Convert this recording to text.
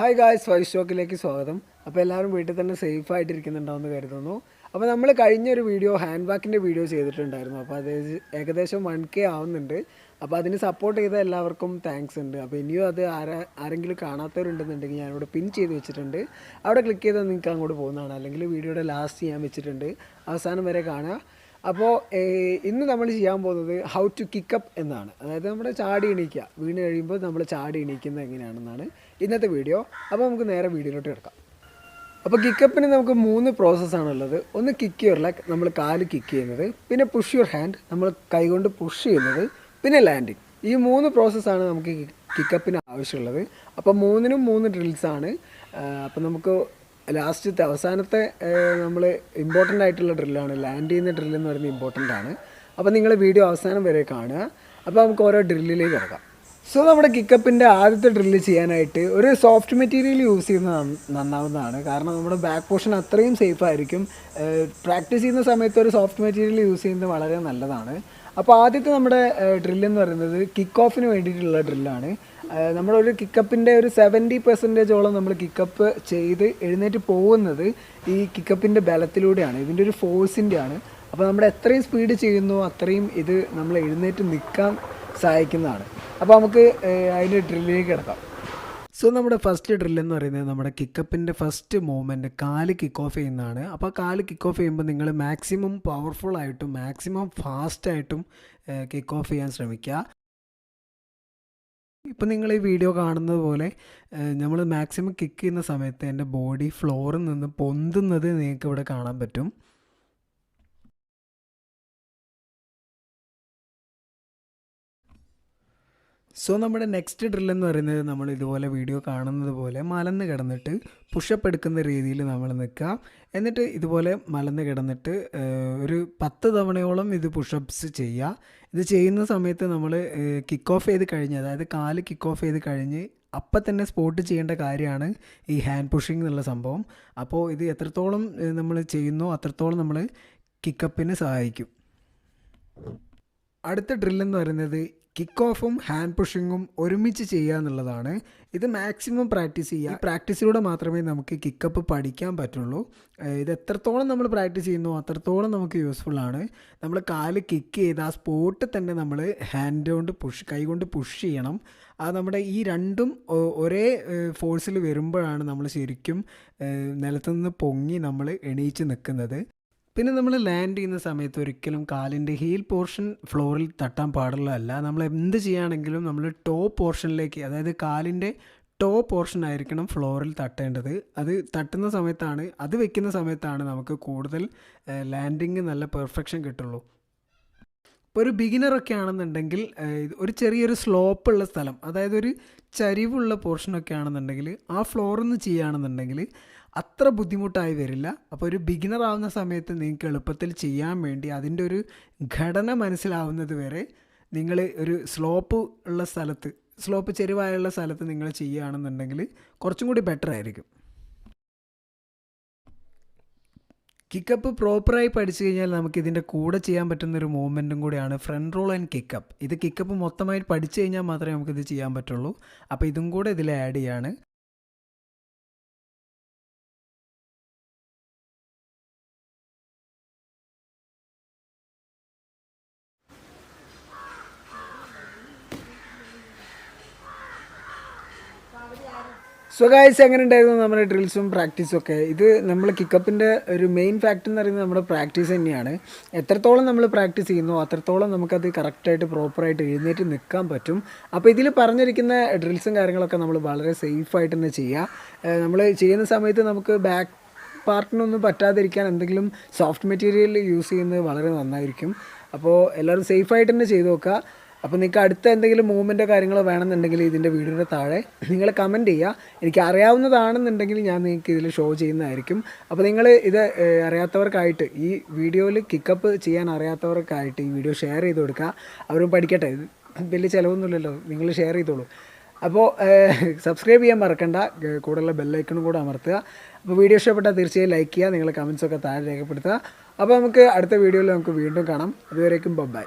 Hi guys vice സ്റ്റോക്കിലേക്ക് സ്വാഗതം. അപ്പോൾ എല്ലാവരും വീട്ടിൽ തന്നെ സേഫ് ആയിട്ടിരിക്കുന്നുണ്ടാവുമെന്ന് കരുതുന്നു. അപ്പോൾ നമ്മൾ കഴിഞ്ഞൊരു വീഡിയോ ഹാൻഡ് ബാക്കിന്റെ വീഡിയോ ചെയ്തിട്ടുണ്ടായിരുന്നു. അപ്പോൾ അത് ഏകദേശം വൺ കെ ആവുന്നുണ്ട്. അപ്പോൾ അതിന് സപ്പോർട്ട് ചെയ്ത എല്ലാവർക്കും താങ്ക്സ് ഉണ്ട്. അപ്പോൾ ഇനിയും അത് ആരാ ആരെങ്കിലും കാണാത്തവരുണ്ടെന്നുണ്ടെങ്കിൽ ഞാനിവിടെ പിൻ ചെയ്ത് വെച്ചിട്ടുണ്ട്. അവിടെ ക്ലിക്ക് ചെയ്താൽ നിങ്ങൾക്ക് അങ്ങോട്ട് പോകുന്നതാണ്. അല്ലെങ്കിൽ വീഡിയോയുടെ ലാസ്റ്റ് ഞാൻ വെച്ചിട്ടുണ്ട്. അവസാനം വരെ കാണുക. അപ്പോൾ ഇന്ന് നമ്മൾ ചെയ്യാൻ പോകുന്നത് ഹൗ ടു കിക്കപ്പ് എന്നാണ്. അതായത് നമ്മുടെ ചാടി എണീക്കുക. വീണ് കഴിയുമ്പോൾ നമ്മൾ ചാടി എണീക്കുന്നത് എങ്ങനെയാണെന്നാണ് ഇന്നത്തെ വീഡിയോ അപ്പോൾ നമുക്ക് നേരെ വീഡിയോയിലോട്ട് കിടക്കാം. അപ്പോൾ കിക്കപ്പിന് നമുക്ക് മൂന്ന് പ്രോസസ്സാണുള്ളത് ഒന്ന് കിക്ക് യുവർ ലെഗ് നമ്മൾ കാൽ കിക്ക് ചെയ്യുന്നത്. പിന്നെ പുഷ് യുവർ ഹാൻഡ് നമ്മൾ കൈകൊണ്ട് പുഷ് ചെയ്യുന്നത്. പിന്നെ ലാൻഡിങ് ഈ മൂന്ന് പ്രോസസ്സാണ് നമുക്ക് കിക്കപ്പിന് ആവശ്യമുള്ളത്. അപ്പോൾ മൂന്നിനും മൂന്ന് ഡ്രിൽസാണ് അപ്പോൾ നമുക്ക് ലാസ്റ്റത്തെ അവസാനത്തെ നമ്മൾ ഇമ്പോർട്ടന്റ് ആയിട്ടുള്ള ഡ്രില്ലാണ് ലാൻഡ് ചെയ്യുന്ന ഡ്രില്ല് എന്ന് പറയുന്നത് ഇമ്പോർട്ടന്റ് ആണ്. അപ്പോൾ നിങ്ങൾ വീഡിയോ അവസാനം വരെ കാണുക. അപ്പോൾ നമുക്ക് ഓരോ ഡ്രില്ലിലേക്ക് കിടക്കാം. സോ നമ്മുടെ കിക്കപ്പിന്റെ ആദ്യത്തെ ഡ്രില്ല് ചെയ്യാനായിട്ട് ഒരു സോഫ്റ്റ് മെറ്റീരിയൽ യൂസ് ചെയ്യുന്നത് നന്ന- നന്നാവുന്നതാണ്. കാരണം നമ്മുടെ ബാക്ക് പോർഷൻ അത്രയും സേഫ് ആയിരിക്കും. പ്രാക്ടീസ് ചെയ്യുന്ന സമയത്ത് ഒരു സോഫ്റ്റ് മെറ്റീരിയൽ യൂസ് ചെയ്യുന്നത് വളരെ നല്ലതാണ്. അപ്പോൾ ആദ്യത്തെ നമ്മുടെ ഡ്രില്ല് എന്ന് പറയുന്നത് കിക്ക് ഓഫിന് വേണ്ടിയിട്ടുള്ള ഡ്രില്ലാണ് നമ്മളൊരു കിക്കപ്പിന്റെ ഒരു സെവന്റി പെർസെന്റേജോളം നമ്മൾ കിക്കപ്പ് ചെയ്ത് എഴുന്നേറ്റ് പോകുന്നത് ഈ കിക്കപ്പിന്റെ ബലത്തിലൂടെയാണ്. ഇതിന്റെ ഒരു ഫോഴ്സിന്റെ ആണ് അപ്പോൾ നമ്മൾ എത്രയും സ്പീഡ് ചെയ്യുന്നു അത്രയും ഇത് നമ്മൾ എഴുന്നേറ്റ് നിൽക്കാൻ സഹായിക്കുന്നതാണ്. അപ്പോൾ നമുക്ക് അതിന്റെ ഡ്രില്ലിലേക്ക് കിടക്കാം. സോ നമ്മുടെ ഫസ്റ്റ് ഡ്രില്ല് എന്ന് പറയുന്നത് നമ്മുടെ കിക്കപ്പിന്റെ ഫസ്റ്റ് മൂവ്മെന്റ് കാൽ കിക്ക് ഓഫ് ചെയ്യുന്നതാണ്. അപ്പോൾ കാൽ കിക്ക് ഓഫ് ചെയ്യുമ്പോൾ നിങ്ങൾ മാക്സിമം പവർഫുൾ ആയിട്ടും മാക്സിമം ഫാസ്റ്റായിട്ടും കിക്ക് ഓഫ് ചെയ്യാൻ ശ്രമിക്കുക. ഇപ്പം നിങ്ങൾ ഈ വീഡിയോ കാണുന്നത് പോലെ നമ്മൾ മാക്സിമം കിക്ക് ചെയ്യുന്ന സമയത്ത് എന്റെ ബോഡി ഫ്ലോറിൽ നിന്ന് പൊന്തുന്നത് നിങ്ങൾക്ക് ഇവിടെ കാണാൻ പറ്റും. സോ നമ്മുടെ നെക്സ്റ്റ് ഡ്രിൽ എന്ന് പറയുന്നത് നമ്മൾ ഇതുപോലെ വീഡിയോ കാണുന്നത് പോലെ മലന്ന് കിടന്നിട്ട് പുഷപ്പ് എടുക്കുന്ന രീതിയിൽ നമ്മൾ നിൽക്കുക. എന്നിട്ട് ഇതുപോലെ മലന്ന് കിടന്നിട്ട് ഒരു പത്ത് തവണയോളം ഇത് പുഷപ്സ് ചെയ്യുക. ഇത് ചെയ്യുന്ന സമയത്ത് നമ്മൾ കിക്ക് ഓഫ് ചെയ്ത് കഴിഞ്ഞ് അതായത് കാൽ കിക്ക് ഓഫ് ചെയ്ത് കഴിഞ്ഞ് അപ്പം തന്നെ സ്പോട്ട് ചെയ്യേണ്ട കാര്യമാണ് ഈ ഹാൻഡ് പുഷിംഗ് എന്നുള്ള സംഭവം. അപ്പോൾ ഇത് എത്രത്തോളം നമ്മൾ ചെയ്യുന്നു അത്രത്തോളം നമ്മൾ കിക്കപ്പിന് സഹായിക്കും. അടുത്ത ഡ്രിൽ എന്ന് പറയുന്നത് കിക്ക് ഓഫും ഹാൻഡ് പുഷിങ്ങും ഒരുമിച്ച് ചെയ്യുക എന്നുള്ളതാണ്. ഇത് മാക്സിമം പ്രാക്ടീസ് ചെയ്യുക. പ്രാക്ടീസിലൂടെ മാത്രമേ നമുക്ക് കിക്കപ്പ് പഠിക്കാൻ പറ്റുള്ളൂ. ഇത് എത്രത്തോളം നമ്മൾ പ്രാക്ടീസ് ചെയ്യുന്നു അത്രത്തോളം നമുക്ക് യൂസ്ഫുൾ ആണ്. നമ്മൾ കാൽ കിക്ക് ചെയ്ത് ആ സ്പോട്ടിൽ തന്നെ നമ്മൾ ഹാൻഡ് കൊണ്ട് പുഷ് കൈ കൊണ്ട് പുഷ് ചെയ്യണം. അത് നമ്മുടെ ഈ രണ്ടും ഒരേ ഫോഴ്സിൽ വരുമ്പോഴാണ് നമ്മൾ ശരിക്കും നിലത്തുനിന്ന് പൊങ്ങി നമ്മൾ എണീച്ച് നിൽക്കുന്നത്. പിന്നെ നമ്മൾ ലാൻഡ് ചെയ്യുന്ന സമയത്ത് ഒരിക്കലും കാലിന്റെ ഹീൽ പോർഷൻ ഫ്ലോറിൽ തട്ടാൻ പാടുള്ളതല്ല നമ്മൾ എന്ത് ചെയ്യുകയാണെങ്കിലും നമ്മൾ ടോ പോർഷനിലേക്ക് അതായത് കാലിന്റെ ടോ പോർഷൻ ആയിരിക്കണം ഫ്ലോറിൽ തട്ടേണ്ടത്. അത് തട്ടുന്ന സമയത്താണ് അത് വെക്കുന്ന സമയത്താണ് നമുക്ക് കൂടുതൽ ലാൻഡിങ് നല്ല പെർഫെക്ഷൻ കിട്ടുള്ളൂ. ഇപ്പോൾ ഒരു ബിഗിനറൊക്കെ ആണെന്നുണ്ടെങ്കിൽ ഒരു ചെറിയൊരു സ്ലോപ്പുള്ള സ്ഥലം അതായത് ഒരു ചരിവുള്ള പോർഷനൊക്കെ ആണെന്നുണ്ടെങ്കിൽ ആ ഫ്ലോറിൽ നിന്ന് ചെയ്യുകയാണെന്നുണ്ടെങ്കിൽ അത്ര ബുദ്ധിമുട്ടായി വരില്ല. അപ്പോൾ ഒരു ബിഗിനർ ആവുന്ന സമയത്ത് നിങ്ങൾക്ക് എളുപ്പത്തിൽ ചെയ്യാൻ വേണ്ടി അതിന്റെ ഒരു ഘടന മനസ്സിലാവുന്നത് വരെ നിങ്ങൾ ഒരു സ്ലോപ്പ് ഉള്ള സ്ഥലത്ത് സ്ലോപ്പ് ചെരുവായുള്ള സ്ഥലത്ത് നിങ്ങൾ ചെയ്യുകയാണെന്നുണ്ടെങ്കിൽ കുറച്ചും കൂടി ബെറ്റർ ആയിരിക്കും. കിക്കപ്പ് പ്രോപ്പറായി പഠിച്ചു കഴിഞ്ഞാൽ നമുക്ക് ഇതിന്റെ കൂടെ ചെയ്യാൻ പറ്റുന്ന ഒരു മൂവ്മെന്റും കൂടിയാണ് ഫ്രണ്ട് റോൾ ആൻഡ് കിക്കപ്പ് ഇത് കിക്കപ്പ് മൊത്തമായിട്ട് പഠിച്ചു കഴിഞ്ഞാൽ മാത്രമേ നമുക്കിത് ചെയ്യാൻ പറ്റുള്ളൂ. അപ്പോൾ ഇതും കൂടെ ഇതിൽ ആഡ് ചെയ്യാണ്. സോ ഗായ്സ് എങ്ങനെ ഉണ്ടായിരുന്നു നമ്മുടെ ഡ്രിൽസും പ്രാക്ടീസും ഒക്കെ? ഇത് നമ്മൾ കിക്കപ്പിന്റെ ഒരു മെയിൻ ഫാക്ടർ എന്ന് പറയുന്നത് നമ്മുടെ പ്രാക്ടീസ് തന്നെയാണ്. എത്രത്തോളം നമ്മൾ പ്രാക്ടീസ് ചെയ്യുന്നു അത്രത്തോളം നമുക്കത് കറക്റ്റായിട്ട് പ്രോപ്പറായിട്ട് എഴുന്നേറ്റ് നിൽക്കാൻ പറ്റും. അപ്പോൾ ഇതിൽ പറഞ്ഞിരിക്കുന്ന ഡ്രിൽസും കാര്യങ്ങളൊക്കെ നമ്മൾ വളരെ സേഫായിട്ട് തന്നെ ചെയ്യുക നമ്മൾ ചെയ്യുന്ന സമയത്ത് നമുക്ക് ബാക്ക് പാർട്ടിനൊന്നും പറ്റാതിരിക്കാൻ എന്തെങ്കിലും സോഫ്റ്റ് മെറ്റീരിയൽ യൂസ് ചെയ്യുന്നത് വളരെ നന്നായിരിക്കും. അപ്പോൾ എല്ലാവരും സേഫായിട്ട് തന്നെ ചെയ്ത് നോക്കുക. അപ്പോൾ നിങ്ങൾക്ക് അടുത്ത എന്തെങ്കിലും മൂവ്മെന്റോ കാര്യങ്ങളോ വേണമെന്നുണ്ടെങ്കിൽ ഇതിന്റെ വീഡിയോയുടെ താഴെ നിങ്ങൾ കമന്റ് ചെയ്യുക. എനിക്ക് അറിയാവുന്നതാണെന്നുണ്ടെങ്കിൽ ഞാൻ നിങ്ങൾക്ക് ഇതിൽ ഷോ ചെയ്യുന്നതായിരിക്കും. അപ്പോൾ നിങ്ങൾ ഇത് അറിയാത്തവർക്കായിട്ട് ഈ വീഡിയോയിൽ കിക്കപ്പ് ചെയ്യാൻ അറിയാത്തവർക്കായിട്ട് ഈ വീഡിയോ ഷെയർ ചെയ്ത് കൊടുക്കുക. അവരും പഠിക്കട്ടെ. വലിയ ചിലവൊന്നുമില്ലല്ലോ. നിങ്ങൾ ഷെയർ ചെയ്തോളൂ. അപ്പോൾ സബ്സ്ക്രൈബ് ചെയ്യാൻ മറക്കണ്ട. കൂടെയുള്ള ബെല്ലൈക്കണും കൂടെ അമർത്തുക. അപ്പോൾ വീഡിയോ ഇഷ്ടപ്പെട്ടാൽ തീർച്ചയായും ലൈക്ക് ചെയ്യുക. നിങ്ങളുടെ കമൻസൊക്കെ താഴെ രേഖപ്പെടുത്തുക. അപ്പോൾ നമുക്ക് അടുത്ത വീഡിയോയിൽ നമുക്ക് വീണ്ടും കാണാം. അതുവരേക്കും ബൈ